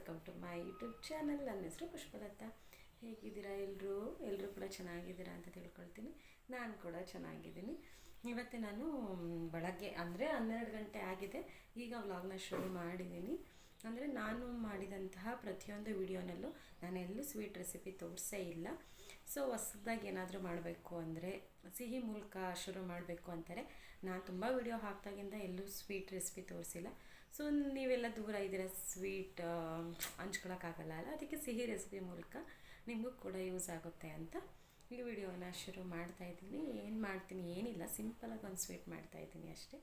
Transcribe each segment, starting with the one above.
Welcome to my YouTube channel ನನ್ನ ಹೆಸರು ಪುಷ್ಪಲತಾ. ಹೇಗಿದ್ದೀರಾ ಎಲ್ಲರೂ ಎಲ್ಲರೂ ಕೂಡ ಚೆನ್ನಾಗಿದ್ದೀರಾ ಅಂತ ತಿಳ್ಕೊಳ್ತೀನಿ. ನಾನು ಕೂಡ ಚೆನ್ನಾಗಿದ್ದೀನಿ. ಇವತ್ತು ನಾನು ಬೆಳಗ್ಗೆ, ಅಂದರೆ ಹನ್ನೆರಡು ಗಂಟೆ ಆಗಿದೆ. ಈಗ ವ್ಲಾಗ್ನ ಶುರು ಮಾಡಿದ್ದೀನಿ. ಅಂದರೆ ನಾನು ಮಾಡಿದಂತಹ ಪ್ರತಿಯೊಂದು ವಿಡಿಯೋನಲ್ಲೂ ನಾನು ಎಲ್ಲೂ ಸ್ವೀಟ್ ರೆಸಿಪಿ ತೋರಿಸೇ ಇಲ್ಲ. ಸೊ ಹೊಸದಾಗಿ ಏನಾದರೂ ಮಾಡಬೇಕು ಅಂದರೆ, ಸಿಹಿ ಮೂಲಕ ಶುರು ಮಾಡಬೇಕು ಅಂತಾರೆ. ನಾನು ತುಂಬ ವಿಡಿಯೋ ಹಾಕ್ದಾಗಿಂದ ಎಲ್ಲೂ ಸ್ವೀಟ್ ರೆಸಿಪಿ ತೋರಿಸಿಲ್ಲ. ಸೊ ನೀವೆಲ್ಲ ದೂರ ಇದ್ದೀರ? ಸ್ವೀಟ್ ಹಂಚ್ಕೊಳಕ್ಕಾಗಲ್ಲ ಅಲ್ಲ? ಅದಕ್ಕೆ ಸಿಹಿ ರೆಸಿಪಿ ಮೂಲಕ ನಿಮಗೂ ಕೂಡ ಯೂಸ್ ಆಗುತ್ತೆ ಅಂತ ಈ ವಿಡಿಯೋನ ಶುರು ಮಾಡ್ತಾ ಇದ್ದೀನಿ. ಏನು ಮಾಡ್ತೀನಿ? ಏನಿಲ್ಲ. ಸಿಂಪಲಾಗಿ ಒಂದು ಸ್ವೀಟ್ ಮಾಡ್ತಾ ಇದ್ದೀನಿ ಅಷ್ಟೇ.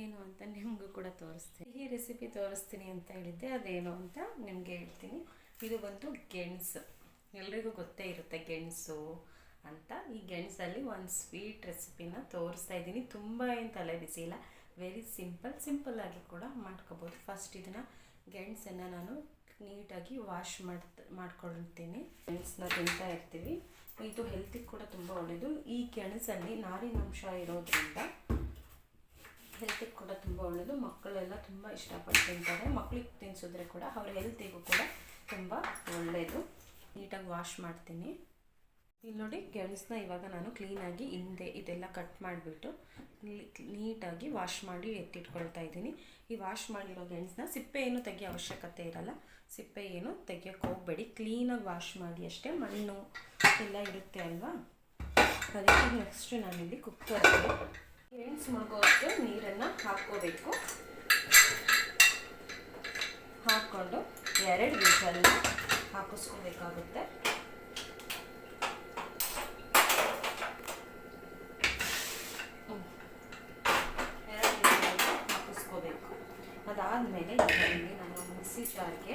ಏನು ಅಂತ ನಿಮಗೂ ಕೂಡ ತೋರಿಸ್ತೀನಿ. ಈ ರೆಸಿಪಿ ತೋರಿಸ್ತೀನಿ ಅಂತ ಹೇಳಿದ್ದೆ. ಅದೇನು ಅಂತ ನಿಮಗೆ ಹೇಳ್ತೀನಿ. ಇದು ಬಂದು ಗೆಣಸು. ಎಲ್ರಿಗೂ ಗೊತ್ತೇ ಇರುತ್ತೆ ಗೆಣಸು ಅಂತ. ಈ ಗೆಣಸಲ್ಲಿ ಒಂದು ಸ್ವೀಟ್ ರೆಸಿಪಿನ ತೋರಿಸ್ತಾ ಇದ್ದೀನಿ. ತುಂಬ ಏನು ತಲೆ ಬಿಸಿ ಇಲ್ಲ. ವೆರಿ ಸಿಂಪಲ್ ಸಿಂಪಲ್ಲಾಗಿ ಕೂಡ ಮಾಡ್ಕೋಬೋದು. ಫಸ್ಟ್ ಇದನ್ನು ಗೆಣಸನ್ನು ನಾನು ನೀಟಾಗಿ ವಾಶ್ ಮಾಡ್ತಾ, ಮಾಡ್ಕೊಳ್ತೀನಿ. ಗೆಣಸನ್ನ ತಿಂತಾ ಇರ್ತೀವಿ. ಇದು ಹೆಲ್ತಿಗೆ ಕೂಡ ತುಂಬ ಒಳ್ಳೆಯದು ಈ ಗೆಣಸಲ್ಲಿ ನಾರಿನಂಶ ಇರೋದ್ರಿಂದ ಹೆಲ್ತಿಗೆ ಕೂಡ ತುಂಬ ಒಳ್ಳೆಯದು ಮಕ್ಕಳೆಲ್ಲ ತುಂಬ ಇಷ್ಟಪಟ್ಟು ತಿಂತಾರೆ. ಮಕ್ಕಳಿಗೆ ತಿನ್ಸಿದ್ರೆ ಕೂಡ ಅವ್ರ ಹೆಲ್ತಿಗೂ ಕೂಡ ತುಂಬ ಒಳ್ಳೆಯದು ನೀಟಾಗಿ ವಾಶ್ ಮಾಡ್ತೀನಿ. ಇಲ್ಲಿ ನೋಡಿ ಗೆಣಸನ್ನ ಇವಾಗ ನಾನು ಕ್ಲೀನಾಗಿ ಹಿಂದೆ ಇದೆಲ್ಲ ಕಟ್ ಮಾಡಿಬಿಟ್ಟು ನೀಟಾಗಿ ವಾಶ್ ಮಾಡಿ ಎತ್ತಿಟ್ಕೊಳ್ತಾ ಇದ್ದೀನಿ. ಈ ವಾಶ್ ಮಾಡಿರೋ ಗೆಣಸನ್ನ ಸಿಪ್ಪೆ ಏನು ತೆಗಿಯೋ ಅವಶ್ಯಕತೆ ಇರಲ್ಲ. ಸಿಪ್ಪೆ ಏನು ತೆಗಿಯೋಕ್ಕೆ ಹೋಗಬೇಡಿ. ಕ್ಲೀನಾಗಿ ವಾಶ್ ಮಾಡಿ ಅಷ್ಟೇ ಮಣ್ಣು ಎಲ್ಲ ಇರುತ್ತೆ ಅಲ್ವಾ? ಅದಕ್ಕೆ ನೆಕ್ಸ್ಟ್ ನಾನಿಲ್ಲಿ ಕುಕ್ಕರ್ ಗೆಣಸು ಮುಳುಗೋಷ್ಟು ನೀರನ್ನು ಹಾಕ್ಕೋಬೇಕು. ಹಾಕ್ಕೊಂಡು ಎರಡು ವಿಸಲ್ನ ಹಾಕಿಸ್ಕೋಬೇಕಾಗುತ್ತೆ. ಅದಾದಮೇಲೆ ಇದರಲ್ಲಿ ನಾನು ಮಿಕ್ಸಿ ಜಾರ್ಗೆ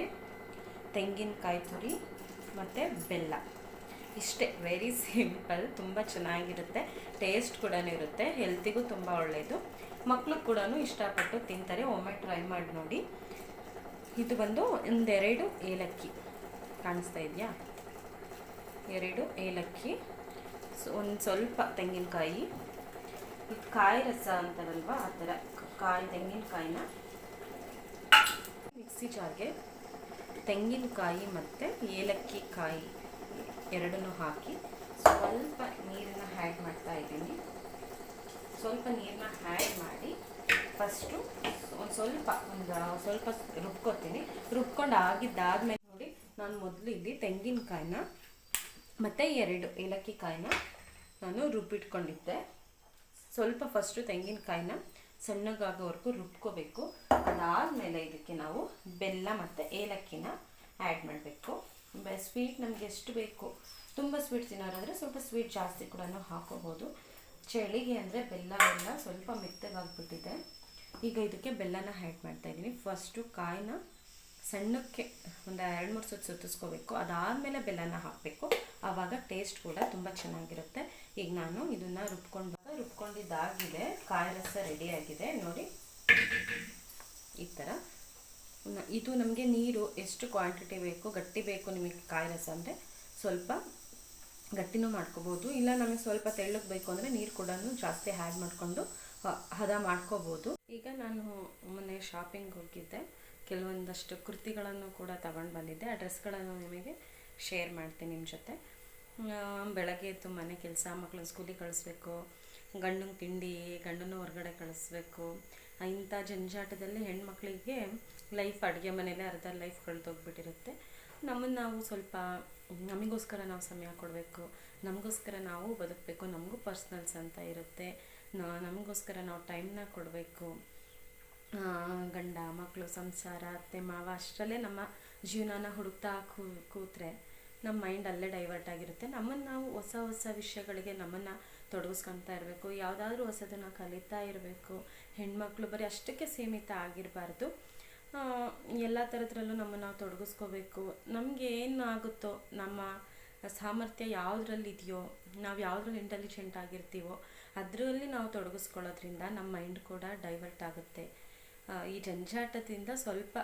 ತೆಂಗಿನಕಾಯಿ ತುರಿ ಮತ್ತು ಬೆಲ್ಲ. ಇಷ್ಟೇ ವೆರಿ ಸಿಂಪಲ್ ತುಂಬ ಚೆನ್ನಾಗಿರುತ್ತೆ ಟೇಸ್ಟ್ ಕೂಡ ಇರುತ್ತೆ ಹೆಲ್ತಿಗೂ ತುಂಬ ಒಳ್ಳೆಯದು ಮಕ್ಕಳು ಕೂಡ ಇಷ್ಟಪಟ್ಟು ತಿಂತಾರೆ, ಒಮ್ಮೆ ಟ್ರೈ ಮಾಡಿ ನೋಡಿ. ಇದು ಬಂದು ಒಂದೆರಡು ಏಲಕ್ಕಿ ಕಾಣಿಸ್ತಾ ಇದೆಯಾ? ಎರಡು ಏಲಕ್ಕಿ ಒಂದು ಸ್ವಲ್ಪ ತೆಂಗಿನಕಾಯಿ. ಇದು ಕಾಯಿ ರಸ ಅಂತಾರಲ್ವ ಆ ಥರ ಕಾಯಿ, ತೆಂಗಿನಕಾಯಿನ ಮಿಕ್ಸಿ ಜಾರ್ಗೆ ತೆಂಗಿನಕಾಯಿ ಮತ್ತು ಏಲಕ್ಕಿ ಕಾಯಿ ಎರಡನ್ನೂ ಹಾಕಿ ಸ್ವಲ್ಪ ನೀರನ್ನ ಹ್ಯಾಡ್ ಮಾಡ್ತಾ ಇದ್ದೀನಿ. ಸ್ವಲ್ಪ ನೀರನ್ನ ಹ್ಯಾಡ್ ಮಾಡಿ ಫಸ್ಟು ಒಂದು ಸ್ವಲ್ಪ ಒಂದು ಸ್ವಲ್ಪ ರುಬ್ಕೋತೀನಿ. ರುಬ್ಕೊಂಡು ಆಗಿದ್ದಾದ್ಮೇಲೆ ನೋಡಿ, ನಾನು ಮೊದಲು ಇಲ್ಲಿ ತೆಂಗಿನಕಾಯಿನ ಮತ್ತು ಎರಡು ಏಲಕ್ಕಿ ಕಾಯಿನ ನಾನು ರುಬ್ಬಿಟ್ಕೊಂಡಿದ್ದೆ. ಸ್ವಲ್ಪ ಫಸ್ಟು ತೆಂಗಿನಕಾಯಿನ ಸಣ್ಣಗಾಗೋವರೆಗೂ ರುಬ್ಕೋಬೇಕು. ಅದಾದಮೇಲೆ ಇದಕ್ಕೆ ನಾವು ಬೆಲ್ಲ ಮತ್ತು ಏಲಕ್ಕಿನ ಆ್ಯಡ್ ಮಾಡಬೇಕು. ಸ್ವೀಟ್ ನಮಗೆ ಎಷ್ಟು ಬೇಕು? ತುಂಬ ಸ್ವೀಟ್ ತಿನ್ನೋರಾದರೆ ಸ್ವಲ್ಪ ಸ್ವೀಟ್ ಜಾಸ್ತಿ ಕೂಡ ಹಾಕೋಬೋದು. ಚಳಿಗೆ ಅಂದರೆ ಬೆಲ್ಲ ಬೆಲ್ಲ ಸ್ವಲ್ಪ ಮೆತ್ತಗಾಗ್ಬಿಟ್ಟಿದೆ ಈಗ ಇದಕ್ಕೆ ಬೆಲ್ಲನ ಆ್ಯಡ್ ಮಾಡ್ತಾ ಇದ್ದೀನಿ ಫಸ್ಟು ಕಾಯಿನ ಸಣ್ಣಕ್ಕೆ ಒಂದು ಎರಡು, ಮೂರು ಸುತ್ತು ಸುತ್ತಿಸ್ಕೋಬೇಕು. ಅದಾದಮೇಲೆ ಬೆಲ್ಲನ ಹಾಕಬೇಕು. ಆವಾಗ ಟೇಸ್ಟ್ ಕೂಡ ತುಂಬ ಚೆನ್ನಾಗಿರುತ್ತೆ. ಈಗ ನಾನು ಇದನ್ನು ರುಬ್ಕೊಂಡು ರುಬ್ಕೊಂಡಿದ್ದಾಗಿದೆ. ಕಾಯಿ ರಸ ರೆಡಿಯಾಗಿದೆ ನೋಡಿ. ಈ ಥರ ಇದು ನಮಗೆ ನೀರು ಎಷ್ಟು ಕ್ವಾಂಟಿಟಿ ಬೇಕು, ಗಟ್ಟಿ ಬೇಕು ನಿಮಗೆ ಕಾಯಿ ರಸ ಅಂದರೆ, ಸ್ವಲ್ಪ ಗಟ್ಟಿನೂ ಮಾಡ್ಕೋಬೋದು. ಇಲ್ಲ ನಮಗೆ ಸ್ವಲ್ಪ ತೆಳ್ಳಗೆ ಬೇಕು ಅಂದರೆ ನೀರು ಕೂಡ ಜಾಸ್ತಿ ಆ್ಯಡ್ ಮಾಡಿಕೊಂಡು ಹದ ಮಾಡ್ಕೋಬೋದು. ಈಗ ನಾನು ಮೊನ್ನೆ ಶಾಪಿಂಗ್ ಹೋಗಿದ್ದೆ. ಕೆಲವೊಂದಷ್ಟು ಕೃತಿಗಳನ್ನು ಕೂಡ ತಗೊಂಡು ಬಂದಿದ್ದೆ. ಆ ಡ್ರೆಸ್ಗಳನ್ನು ನಿಮಗೆ ಶೇರ್ ಮಾಡ್ತೀನಿ ನಿಮ್ಮ ಜೊತೆ. ಬೆಳಗ್ಗೆ ಎದ್ದು ಮನೆ ಕೆಲಸ ಮಕ್ಕಳನ್ನ ಸ್ಕೂಲಿಗೆ ಕಳಿಸ್ಬೇಕು. ಗಂಡನ ತಿಂಡಿ ಗಂಡನ ಹೊರಗಡೆ ಕಳಿಸ್ಬೇಕು. ಇಂಥ ಜಂಜಾಟದಲ್ಲಿ ಹೆಣ್ಮಕ್ಳಿಗೆ ಲೈಫ್ ಅಡುಗೆ ಮನೇಲೆ ಅರ್ಧ ಲೈಫ್ ಕಳೆದೋಗ್ಬಿಟ್ಟಿರುತ್ತೆ. ನಮ್ಮನ್ನು ನಾವು ಸ್ವಲ್ಪ, ನಮಗೋಸ್ಕರ ನಾವು ಸಮಯ ಕೊಡಬೇಕು, ನಮಗೋಸ್ಕರ ನಾವು ಬದುಕಬೇಕು, ನಮಗೂ ಪರ್ಸ್ನಲ್ಸ್ ಅಂತ ಇರುತ್ತೆ. ನಮಗೋಸ್ಕರ ನಾವು ಟೈಮ್ನ ಕೊಡಬೇಕು. ಗಂಡ ಮಕ್ಕಳು ಸಂಸಾರ, ಅತ್ತೆ, ಮಾವ, ಅಷ್ಟರಲ್ಲೇ ನಮ್ಮ ಜೀವನನ ಹುಡುಕ್ತಾ ಕೂ, ಕೂತ್ರೆ ನಮ್ಮ ಮೈಂಡ್ ಅಲ್ಲೇ ಡೈವರ್ಟ್ ಆಗಿರುತ್ತೆ. ನಮ್ಮನ್ನು ನಾವು ಹೊಸ ಹೊಸ ವಿಷಯಗಳಿಗೆ ನಮ್ಮನ್ನು ತೊಡಗಿಸ್ಕೊತಾ ಇರಬೇಕು, ಯಾವುದಾದ್ರೂ ಹೊಸದನ್ನು ಕಲಿತಾ ಇರಬೇಕು. ಹೆಣ್ಮಕ್ಳು ಬರೀ ಅಷ್ಟಕ್ಕೆ ಸೀಮಿತ ಆಗಿರಬಾರ್ದು. ಎಲ್ಲ ಥರದ್ರಲ್ಲೂ ನಮ್ಮನ್ನು ನಾವು ತೊಡಗಿಸ್ಕೋಬೇಕು. ನಮಗೆ ಏನಾಗುತ್ತೋ, ನಮ್ಮ ಸಾಮರ್ಥ್ಯ ಯಾವುದ್ರಲ್ಲಿ ಇದೆಯೋ ನಾವು ಯಾವುದ್ರಲ್ಲಿ ಇಂಟೆಲಿಜೆಂಟ್ ಆಗಿರ್ತೀವೋ, ಅದರಲ್ಲಿ ನಾವು ತೊಡಗಿಸ್ಕೊಳ್ಳೋದ್ರಿಂದ ನಮ್ಮ ಮೈಂಡ್ ಕೂಡ ಡೈವರ್ಟ್ ಆಗುತ್ತೆ. ಈ ಜಂಜಾಟದಿಂದ ಸ್ವಲ್ಪ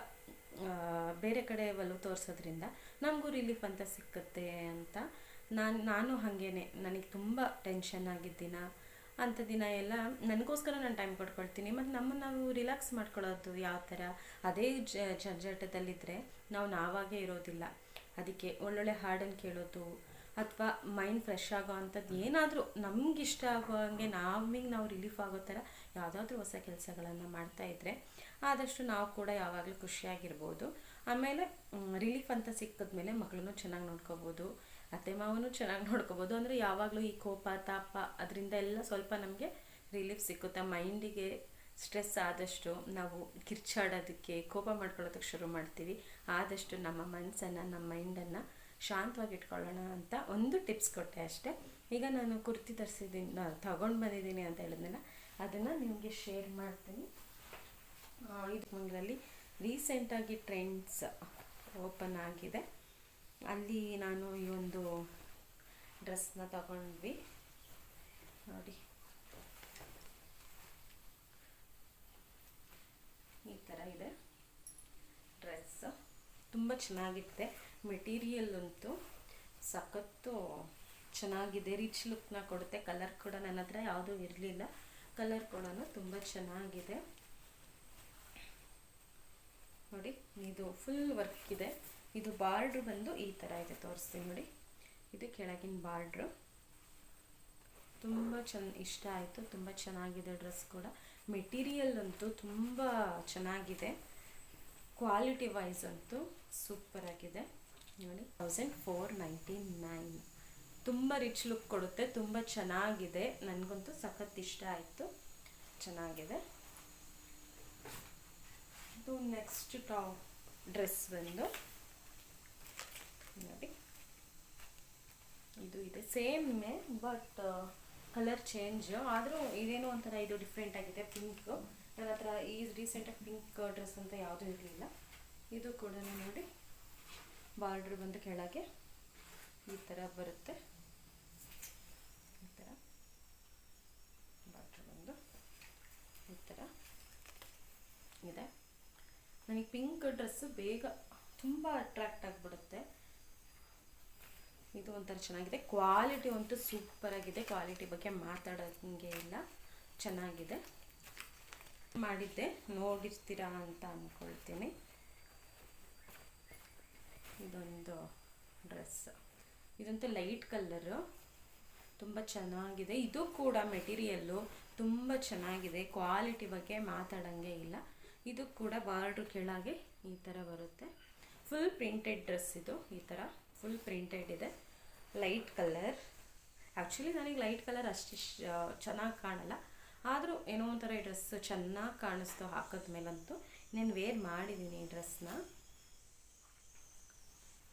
ಬೇರೆ ಕಡೆ ಒಲವು ತೋರಿಸೋದ್ರಿಂದ ನಮಗೂ ರಿಲೀಫ್ ಅಂತ ಸಿಕ್ಕುತ್ತೆ ಅಂತ ನಾನು ನಾನು ಹಾಗೇನೆ. ನನಗೆ ತುಂಬ ಟೆನ್ಷನ್ ಆಗಿದ್ದಿನ ಅಂಥ ದಿನ ಎಲ್ಲ ನನಗೋಸ್ಕರ ನಾನು ಟೈಮ್ ಕೊಟ್ಕೊಳ್ತೀನಿ ಮತ್ತು ನಮ್ಮನ್ನು ನಾವು ರಿಲ್ಯಾಕ್ಸ್ ಮಾಡ್ಕೊಳ್ಳೋದು ಯಾವ ಥರ ಅದೇ ಜಂಜಾಟದಲ್ಲಿದ್ದರೆ ನಾವು ನಾವಾಗೇ ಇರೋದಿಲ್ಲ. ಅದಕ್ಕೆ ಒಳ್ಳೊಳ್ಳೆ ಹಾಡನ್ನು ಕೇಳೋದು ಅಥವಾ ಮೈಂಡ್ ಫ್ರೆಶ್ ಆಗೋ ಅಂಥದ್ದು ಏನಾದರೂ ಇಷ್ಟ ಆಗೋ ಹಾಗೆ ನಮಗೆ ನಾವು ರಿಲೀಫ್ ಆಗೋ ಥರ ಯಾವುದಾದ್ರೂ ಹೊಸ ಕೆಲಸಗಳನ್ನು ಮಾಡ್ತಾಯಿದ್ರೆ ಆದಷ್ಟು ನಾವು ಕೂಡ ಯಾವಾಗಲೂ ಖುಷಿಯಾಗಿರ್ಬೋದು. ಆಮೇಲೆ ರಿಲೀಫ್ ಅಂತ ಸಿಕ್ಕಿದ್ಮೇಲೆ ಮಕ್ಕಳನ್ನು ಚೆನ್ನಾಗಿ ನೋಡ್ಕೋಬೋದು, ಅತ್ತೆ ಮಾವನು ಚೆನ್ನಾಗಿ ನೋಡ್ಕೋಬೋದು. ಅಂದರೆ ಯಾವಾಗಲೂ ಈ ಕೋಪ, ತಾಪ ಅದರಿಂದ ಎಲ್ಲ ಸ್ವಲ್ಪ ನಮಗೆ ರಿಲೀಫ್ ಸಿಕ್ಕುತ್ತೆ. ಮೈಂಡಿಗೆ ಸ್ಟ್ರೆಸ್ ಆದಷ್ಟು ನಾವು ಕಿರ್ಚಾಡೋದಕ್ಕೆ, ಕೋಪ ಮಾಡ್ಕೊಳ್ಳೋದಕ್ಕೆ ಶುರು ಮಾಡ್ತೀವಿ. ಆದಷ್ಟು ನಮ್ಮ ಮನಸ್ಸನ್ನು ನಮ್ಮ ಮೈಂಡನ್ನು ಶಾಂತವಾಗಿ ಇಟ್ಕೊಳ್ಳೋಣ ಅಂತ ಒಂದು ಟಿಪ್ಸ್ ಕೊಟ್ಟೆ ಅಷ್ಟೇ. ಈಗ ನಾನು ಕುರ್ತಿ ತರಿಸಿದ್ದೀನಿ ತಗೊಂಡು ಬಂದಿದ್ದೀನಿ ಅಂತ ಹೇಳಿದ್ನಲ್ಲ, ಅದನ್ನು ನಿಮಗೆ ಶೇರ್ ಮಾಡ್ತೀನಿ. ಇದು ಮಂಗಳೂರಲ್ಲಿ ರೀಸೆಂಟಾಗಿ ಟ್ರೆಂಡ್ಸ್ ಓಪನ್ ಆಗಿದೆ. ಅಲ್ಲಿ ನಾನು ಈ ಒಂದು ಡ್ರೆಸ್ನ ತಗೊಂಡ್ವಿ. ನೋಡಿ. ಈ ಥರ ಇದೆ ಡ್ರೆಸ್ ತುಂಬ ಚೆನ್ನಾಗಿತ್ತೆ ಮೆಟೀರಿಯಲ್ ಅಂತೂ ಸಖತ್ತು ಚೆನ್ನಾಗಿದೆ. ರಿಚ್ ಲುಕ್ನ ಕೊಡುತ್ತೆ. ಕಲರ್ ಕೂಡ ನನ್ನ ಹತ್ರ ಯಾವುದೂ ಇರಲಿಲ್ಲ. ಕಲರ್ ಕೂಡ ತುಂಬ ಚೆನ್ನಾಗಿದೆ. ನೋಡಿ, ಇದು ಫುಲ್ ವರ್ಕ್ ಇದೆ. ಇದು ಬಾರ್ಡ್ರ್ ಬಂದು ಈ ಥರ ಇದೆ, ತೋರಿಸ್ತೀನಿ ನೋಡಿ. ಇದು ಕೆಳಗಿನ ಬಾರ್ಡ್ರು ತುಂಬ ಚೆನ್ನ ಇಷ್ಟ ಆಯಿತು, ತುಂಬ ಚೆನ್ನಾಗಿದೆ ಡ್ರೆಸ್ ಕೂಡ. ಮೆಟೀರಿಯಲ್ ಅಂತೂ ತುಂಬ ಚೆನ್ನಾಗಿದೆ. ಕ್ವಾಲಿಟಿ ವೈಸ್ ಅಂತೂ ಸೂಪರ್ ಆಗಿದೆ. ನೋಡಿ ತೌಸಂಡ್ ಫೋರ್ ನೈಂಟಿ ನೈನ್ ತುಂಬ ರಿಚ್ ಲುಕ್ ಕೊಡುತ್ತೆ, ತುಂಬ ಚೆನ್ನಾಗಿದೆ. ನನಗಂತೂ ಸಖತ್ ಇಷ್ಟ ಆಯಿತು. ಚೆನ್ನಾಗಿದೆ. ಇದು ನೆಕ್ಸ್ಟ್ ಟಾಪ್ ಡ್ರೆಸ್ ಬಂದು ನೋಡಿ. ಇದು ಇದೆ. ಸೇಮೇ ಬಟ್ ಕಲರ್ ಚೇಂಜ್ ಆದರೂ ಇದೇನೋ ಒಂಥರ ಇದು ಡಿಫ್ರೆಂಟ್ ಆಗಿದೆ ಪಿಂಕ್ ನನ್ನ ಹತ್ರ ಈ ರೀಸೆಂಟಾಗಿ ಪಿಂಕ್ ಡ್ರೆಸ್ ಅಂತ ಯಾವುದೂ ಇರಲಿಲ್ಲ. ಇದು ಕೂಡ ನೋಡಿ. ಬಾರ್ಡ್ರ್ ಬಂದು ಕೆಳಗೆ ಈ ಥರ ಬರುತ್ತೆ. ಈ ಥರ ಬಾರ್ಡ್ರ್ ಬಂದು ಈ ಥರ ನನಗೆ ಪಿಂಕ್ ಡ್ರೆಸ್ಸು ಬೇಗ ತುಂಬ ಅಟ್ರಾಕ್ಟ್ ಆಗಿಬಿಡುತ್ತೆ. ಇದು ಒಂಥರ ಚೆನ್ನಾಗಿದೆ. ಕ್ವಾಲಿಟಿ ಅಂತೂ ಸೂಪರ್ ಆಗಿದೆ. ಕ್ವಾಲಿಟಿ ಬಗ್ಗೆ ಮಾತಾಡೋಂಗೆ ಇಲ್ಲ. ಚೆನ್ನಾಗಿದೆ. ಮಾಡಿದ್ದೆ. ನೋಡಿರ್ತೀರಾ ಅಂತ ಅಂದ್ಕೊಳ್ತೀನಿ ಇದೊಂದು ಡ್ರೆಸ್ ಇದಂತೂ ಲೈಟ್ ಕಲ್ಲರು ತುಂಬ ಚೆನ್ನಾಗಿದೆ. ಇದು ಕೂಡ ಮೆಟೀರಿಯಲ್ಲು ತುಂಬ ಚೆನ್ನಾಗಿದೆ. ಕ್ವಾಲಿಟಿ ಬಗ್ಗೆ ಮಾತಾಡೋಂಗೆ ಇಲ್ಲ. ಇದು ಕೂಡ ಬಾರ್ಡ್ರ್ ಕೆಳಗೆ ಈ ಥರ ಬರುತ್ತೆ. ಫುಲ್ ಪ್ರಿಂಟೆಡ್ ಡ್ರೆಸ್ ಇದು, ಈ ಥರ ಫುಲ್ ಪ್ರಿಂಟೆಡ್ ಇದೆ. ಲೈಟ್ ಕಲರ್ ಆ್ಯಕ್ಚುಲಿ ನನಗೆ ಲೈಟ್ ಕಲರ್ ಅಷ್ಟು ಚೆನ್ನಾಗಿ ಕಾಣಲ್ಲ. ಆದರೂ ಏನೋ ಒಂಥರ ಈ ಡ್ರೆಸ್ ಚೆನ್ನಾಗಿ ಕಾಣಿಸ್ತು ಹಾಕಿದ್ಮೇಲಂತೂ ನಾನು ವೇರ್ ಮಾಡಿದ್ದೀನಿ ಈ ಡ್ರೆಸ್ನ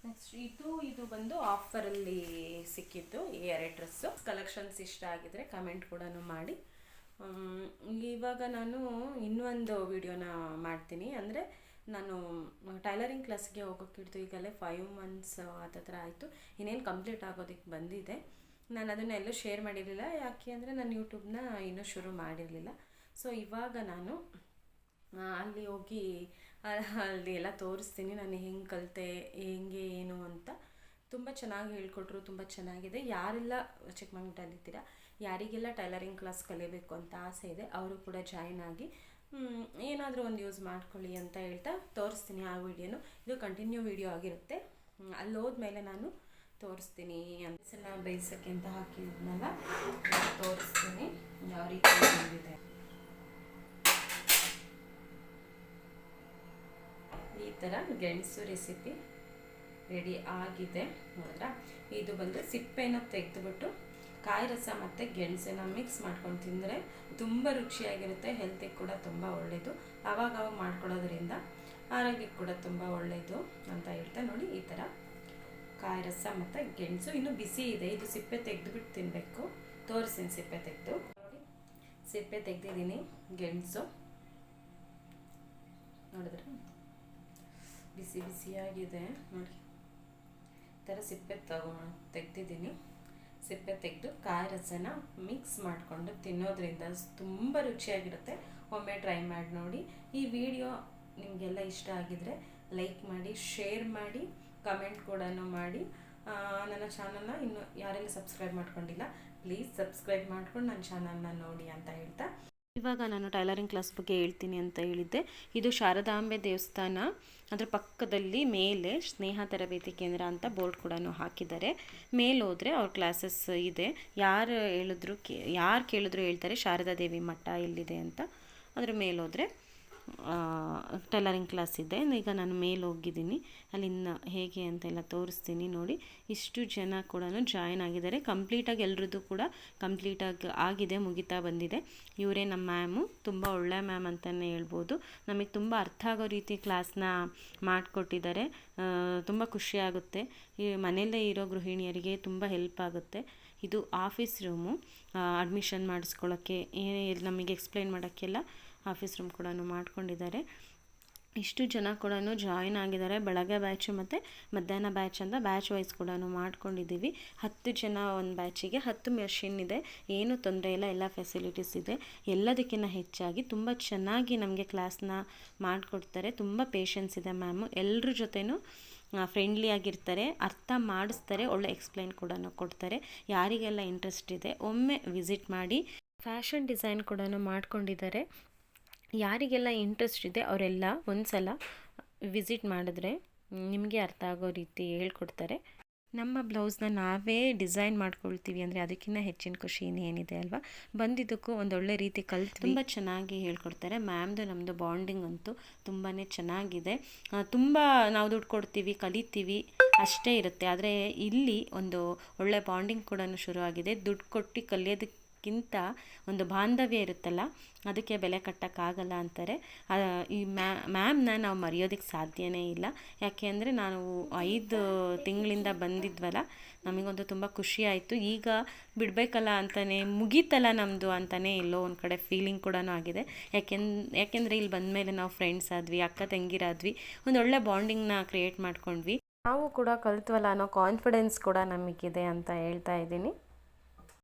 ನೆಕ್ಸ್ಟ್ ಇದು ಇದು ಬಂದು ಆಫರಲ್ಲಿ ಸಿಕ್ಕಿದ್ದು ಈ ಎರಡು ಡ್ರೆಸ್ಸು ಕಲೆಕ್ಷನ್ಸ್ ಇಷ್ಟ ಆಗಿದ್ರೆ ಕಮೆಂಟ್ ಕೂಡ ಮಾಡಿ. ಇವಾಗ ನಾನು ಇನ್ನೊಂದು ವಿಡಿಯೋನ ಮಾಡ್ತೀನಿ. ಅಂದರೆ ನಾನು ಟೈಲರಿಂಗ್ ಕ್ಲಾಸ್ಗೆ ಹೋಗೋಕ್ಕಿಡ್ತು ಈಗಲೇ ಫೈವ್ ಮಂತ್ಸ್ ಹತ್ತತ್ರ ಆಯಿತು. ಇನ್ನೇನು ಕಂಪ್ಲೀಟ್ ಆಗೋದಕ್ಕೆ ಬಂದಿದೆ. ನಾನು ಅದನ್ನು ಎಲ್ಲೂ ಶೇರ್ ಮಾಡಿರಲಿಲ್ಲ. ಯಾಕೆ ಅಂದರೆ ನಾನು ಯೂಟ್ಯೂಬ್ನ ಇನ್ನೂ ಶುರು ಮಾಡಿರಲಿಲ್ಲ. ಸೊ ಇವಾಗ ನಾನು ಅಲ್ಲಿ ಹೋಗಿ ಅಲ್ಲಿ ಎಲ್ಲ ತೋರಿಸ್ತೀನಿ. ನಾನು ಹೆಂಗೆ ಕಲಿತೆ, ಹೆಂಗೆ, ಏನು ಅಂತ. ತುಂಬ ಚೆನ್ನಾಗಿ ಹೇಳ್ಕೊಟ್ರು. ತುಂಬ ಚೆನ್ನಾಗಿದೆ. ಯಾರೆಲ್ಲ ಚಿಕ್ಕಮಂಗ್ಳೂರಲ್ಲಿದ್ದೀರಾ? ಯಾರಿಗೆಲ್ಲ ಟೈಲರಿಂಗ್ ಕ್ಲಾಸ್ ಕಲಿಬೇಕು ಅಂತ ಆಸೆ ಇದೆ, ಅವರು ಕೂಡ ಜಾಯಿನ್ ಆಗಿ ಏನಾದರೂ ಒಂದು ಯೂಸ್ ಮಾಡ್ಕೊಳ್ಳಿ ಅಂತ ಹೇಳ್ತಾ ತೋರಿಸ್ತೀನಿ ಆ ವಿಡಿಯೋನು. ಇದು ಕಂಟಿನ್ಯೂ ವಿಡಿಯೋ ಆಗಿರುತ್ತೆ. ಅಲ್ಲಿ ಹೋದ್ಮೇಲೆ ನಾನು ತೋರಿಸ್ತೀನಿ ಅಂತ. ಬೇಯಿಸೋಕ್ಕೆ ಅಂತ ಹಾಕಿದ್ನಲ್ಲ ತೋರಿಸ್ತೀನಿ. ಯಾವ ರೀತಿ ಬಂದಿದೆ. ಈ ಥರ ಗೆಣಸು ರೆಸಿಪಿ ರೆಡಿ ಆಗಿದೆ ನೋಡಿದ್ರ? ಇದು ಬಂದು ಸಿಪ್ಪೆನ ತೆಗೆದುಬಿಟ್ಟು ಕಾಯಿ ರಸ ಮತ್ತು ಗೆಣಸನ್ನ ಮಿಕ್ಸ್ ಮಾಡ್ಕೊಂಡು ತಿಂದರೆ ತುಂಬ ರುಚಿಯಾಗಿರುತ್ತೆ ಹೆಲ್ತಿಗೆ ಕೂಡ ತುಂಬ ಒಳ್ಳೆಯದು ಆವಾಗ ಅವಾಗ ಮಾಡ್ಕೊಳ್ಳೋದ್ರಿಂದ ಆರೋಗ್ಯಕ್ಕೆ ಕೂಡ ತುಂಬ ಒಳ್ಳೆಯದು ಅಂತ ಹೇಳ್ತಾ ನೋಡಿ ಈ ಥರ ಕಾಯಿ ರಸ ಮತ್ತು ಗೆಣಸು ಇನ್ನೂ ಬಿಸಿ ಇದೆ, ಇದು ಸಿಪ್ಪೆ ತೆಗೆದುಬಿಟ್ಟು ತಿನ್ನಬೇಕು ತೋರಿಸ್ತೀನಿ ಸಿಪ್ಪೆ ತೆಗೆದು. ಸಿಪ್ಪೆ ತೆಗೆದಿದ್ದೀನಿ, ಗೆಣಸು. ನೋಡಿದ್ರೆ ಬಿಸಿ ಬಿಸಿಯಾಗಿದೆ. ನೋಡಿ, ಈ ಥರ ಸಿಪ್ಪೆ ತಗೊ ತೆಗ್ದಿದ್ದೀನಿ. ಸಿಪ್ಪೆ ತೆಗೆದು ಕಾಯಿ ರಸನ ಮಿಕ್ಸ್ ಮಾಡಿಕೊಂಡು ತಿನ್ನೋದ್ರಿಂದ ತುಂಬ ರುಚಿಯಾಗಿರುತ್ತೆ. ಒಮ್ಮೆ ಟ್ರೈ ಮಾಡಿ ನೋಡಿ. ಈ ವಿಡಿಯೋ ನಿಮಗೆಲ್ಲ ಇಷ್ಟ ಆಗಿದ್ರೆ ಲೈಕ್ ಮಾಡಿ ಶೇರ್ ಮಾಡಿ ಕಮೆಂಟ್ ಕೂಡ ಮಾಡಿ. ನನ್ನ ಚಾನಲ್ನ ಇನ್ನು ಯಾರೆಲ್ಲ ಸಬ್ಸ್ಕ್ರೈಬ್ ಮಾಡ್ಕೊಂಡಿಲ್ಲ ಪ್ಲೀಸ್ ಸಬ್ಸ್ಕ್ರೈಬ್ ಮಾಡ್ಕೊಂಡು ನನ್ನ ಚಾನಲ್ನ ನೋಡಿ ಅಂತ ಹೇಳ್ತಾ. ಇವಾಗ ನಾನು ಟೈಲರಿಂಗ್ ಕ್ಲಾಸ್ ಬಗ್ಗೆ ಹೇಳ್ತೀನಿ ಅಂತ ಹೇಳಿದ್ದೆ. ಇದು ಶಾರದಾಂಬೆ ದೇವಸ್ಥಾನ. ಅದರ ಪಕ್ಕದಲ್ಲಿ ಮೇಲೆ ಸ್ನೇಹ ತರಬೇತಿ ಕೇಂದ್ರ ಅಂತ ಬೋರ್ಡ್ ಕೂಡ ಹಾಕಿದ್ದಾರೆ. ಮೇಲೆ ಹೋದರೆ ಅವ್ರ ಕ್ಲಾಸಸ್ ಇದೆ. ಯಾರು ಹೇಳಿದ್ರು ಯಾರು ಕೇಳಿದ್ರು ಹೇಳ್ತಾರೆ, ಶಾರದಾ ದೇವಿ ಮಠ ಎಲ್ಲಿದೆ ಅಂತ. ಅದ್ರ ಮೇಲೆ ಹೋದರೆ ಟೈಲರಿಂಗ್ ಕ್ಲಾಸ್ ಇದೆ. ಈಗ ನಾನು ಮೇಲೆ ಹೋಗಿದ್ದೀನಿ. ಅಲ್ಲಿಂದ ಹೇಗೆ ಅಂತೆಲ್ಲ ತೋರಿಸ್ತೀನಿ ನೋಡಿ. ಇಷ್ಟು ಜನ ಕೂಡ ಜಾಯಿನ್ ಆಗಿದ್ದಾರೆ. ಕಂಪ್ಲೀಟಾಗಿ ಎಲ್ರದ್ದು ಕೂಡ ಕಂಪ್ಲೀಟಾಗಿ ಆಗಿದೆ, ಮುಗಿತಾ ಬಂದಿದೆ. ಇವರೇ ನಮ್ಮ ಮ್ಯಾಮು ತುಂಬ ಒಳ್ಳೆ ಮ್ಯಾಮ್ ಅಂತಲೇ ಹೇಳ್ಬೋದು. ನಮಗೆ ತುಂಬ ಅರ್ಥ ಆಗೋ ರೀತಿ ಕ್ಲಾಸ್ನ ಮಾಡಿಕೊಟ್ಟಿದ್ದಾರೆ. ತುಂಬ ಖುಷಿಯಾಗುತ್ತೆ ಈ ಮನೆಯಲ್ಲೇ ಇರೋ ಗೃಹಿಣಿಯರಿಗೆ ತುಂಬ ಹೆಲ್ಪ್ ಆಗುತ್ತೆ. ಇದು ಆಫೀಸ್ ರೂಮು ಅಡ್ಮಿಷನ್ ಮಾಡಿಸ್ಕೊಳ್ಳೋಕ್ಕೆ ಏನೇ ನಮಗೆ ಎಕ್ಸ್ಪ್ಲೈನ್ ಮಾಡೋಕ್ಕೆಲ್ಲ ಆಫೀಸ್ ರೂಮ್ ಕೂಡ ಮಾಡ್ಕೊಂಡಿದ್ದಾರೆ. ಇಷ್ಟು ಜನ ಕೂಡ ಜಾಯಿನ್ ಆಗಿದ್ದಾರೆ. ಬೆಳಗ್ಗೆ ಬ್ಯಾಚು ಮತ್ತು ಮಧ್ಯಾಹ್ನ ಬ್ಯಾಚ್ ಅಂತ ಬ್ಯಾಚ್ ವೈಸ್ ಕೂಡ ಮಾಡ್ಕೊಂಡಿದ್ದೀವಿ. ಹತ್ತು ಜನ ಒಂದು ಬ್ಯಾಚಿಗೆ ಹತ್ತು ಮೆಷಿನ್ ಇದೆ. ಏನು ತೊಂದರೆ ಇಲ್ಲ, ಎಲ್ಲ ಫೆಸಿಲಿಟೀಸ್ ಇದೆ. ಎಲ್ಲದಕ್ಕಿಂತ ಹೆಚ್ಚಾಗಿ ತುಂಬ ಚೆನ್ನಾಗಿ ನಮಗೆ ಕ್ಲಾಸ್ನ ಮಾಡಿಕೊಡ್ತಾರೆ. ತುಂಬ ಪೇಷನ್ಸ್ ಇದೆ ಮ್ಯಾಮು ಎಲ್ಲರ ಜೊತೆನೂ ಫ್ರೆಂಡ್ಲಿ ಆಗಿರ್ತಾರೆ. ಅರ್ಥ ಮಾಡಿಸ್ತಾರೆ. ಒಳ್ಳೆ ಎಕ್ಸ್ಪ್ಲೈನ್ ಕೂಡ ಕೊಡ್ತಾರೆ. ಯಾರಿಗೆಲ್ಲ ಇಂಟ್ರೆಸ್ಟ್ ಇದೆ, ಒಮ್ಮೆ ವಿಸಿಟ್ ಮಾಡಿ ಫ್ಯಾಷನ್ ಡಿಸೈನ್ ಕೂಡ ಮಾಡ್ಕೊಂಡಿದ್ದಾರೆ. ಯಾರಿಗೆಲ್ಲ ಇಂಟ್ರೆಸ್ಟ್ ಇದೆ ಅವರೆಲ್ಲ ಒಂದು ಸಲ ವಿಸಿಟ್ ಮಾಡಿದ್ರೆ ನಿಮಗೆ ಅರ್ಥ ಆಗೋ ರೀತಿ ಹೇಳ್ಕೊಡ್ತಾರೆ. ನಮ್ಮ ಬ್ಲೌಸ್ನ ನಾವೇ ಡಿಸೈನ್ ಮಾಡ್ಕೊಳ್ತೀವಿ ಅಂದರೆ ಅದಕ್ಕಿಂತ ಹೆಚ್ಚಿನ ಖುಷಿ ಇನ್ನೇನಿದೆ ಅಲ್ವಾ? ಬಂದಿದ್ದಕ್ಕೂ ಒಳ್ಳೆ ರೀತಿ ಕಲ್ತು ತುಂಬ ಚೆನ್ನಾಗಿ ಹೇಳ್ಕೊಡ್ತಾರೆ. ಮ್ಯಾಮ್ದು ನಮ್ಮದು ಬಾಂಡಿಂಗ್ ಅಂತೂ ತುಂಬಾ ಚೆನ್ನಾಗಿದೆ. ತುಂಬ ನಾವು ದುಡ್ಡು ಕೊಡ್ತೀವಿ, ಕಲಿತೀವಿ, ಅಷ್ಟೇ ಇರುತ್ತೆ. ಆದರೆ ಇಲ್ಲಿ ಒಂದು ಒಳ್ಳೆ ಬಾಂಡಿಂಗ್ ಕೂಡ ಶುರುವಾಗಿದೆ. ದುಡ್ಡು ಕೊಟ್ಟು ಕಲಿಯೋದಕ್ಕಿಂತ ಒಂದು ಬಾಂಧವ್ಯ ಇರುತ್ತಲ್ಲ, ಅದಕ್ಕೆ ಬೆಲೆ ಕಟ್ಟೋಕ್ಕಾಗಲ್ಲ ಅಂತಾರೆ. ಈ ಮ್ಯಾ, ಮ್ಯಾಮ್ನ ನಾವು ಮರೆಯೋದಕ್ಕೆ ಸಾಧ್ಯವೇ ಇಲ್ಲ. ಯಾಕೆ ಅಂದರೆ ನಾವು ಐದು ತಿಂಗಳಿಂದ ಬಂದಿದ್ವಲ್ಲ, ನಮಗೊಂದು ತುಂಬ ಖುಷಿ ಆಯಿತು. ಈಗ ಬಿಡಬೇಕಲ್ಲ ಅಂತಲೇ ಮುಗೀತಲ್ಲ ನಮ್ಮದು ಅಂತಲೇ ಎಲ್ಲೋ ಒಂದು ಕಡೆ ಫೀಲಿಂಗ್ ಕೂಡ ಆಗಿದೆ. ಯಾಕೆನ್ ಯಾಕೆಂದರೆ ಇಲ್ಲಿ ಬಂದಮೇಲೆ ನಾವು ಫ್ರೆಂಡ್ಸ್ ಆದ್ವಿ, ಅಕ್ಕ ತಂಗಿರಾದ್ವಿ, ಒಂದು ಒಳ್ಳೆ ಬಾಂಡಿಂಗ್ನ ಕ್ರಿಯೇಟ್ ಮಾಡ್ಕೊಂಡ್ವಿ. ನಾವು ಕೂಡ ಕಲಿತ್ವಲ್ಲ ಅನ್ನೋ ಕಾನ್ಫಿಡೆನ್ಸ್ ಕೂಡ ನಮಗಿದೆ ಅಂತ ಹೇಳ್ತಾ ಇದ್ದೀನಿ.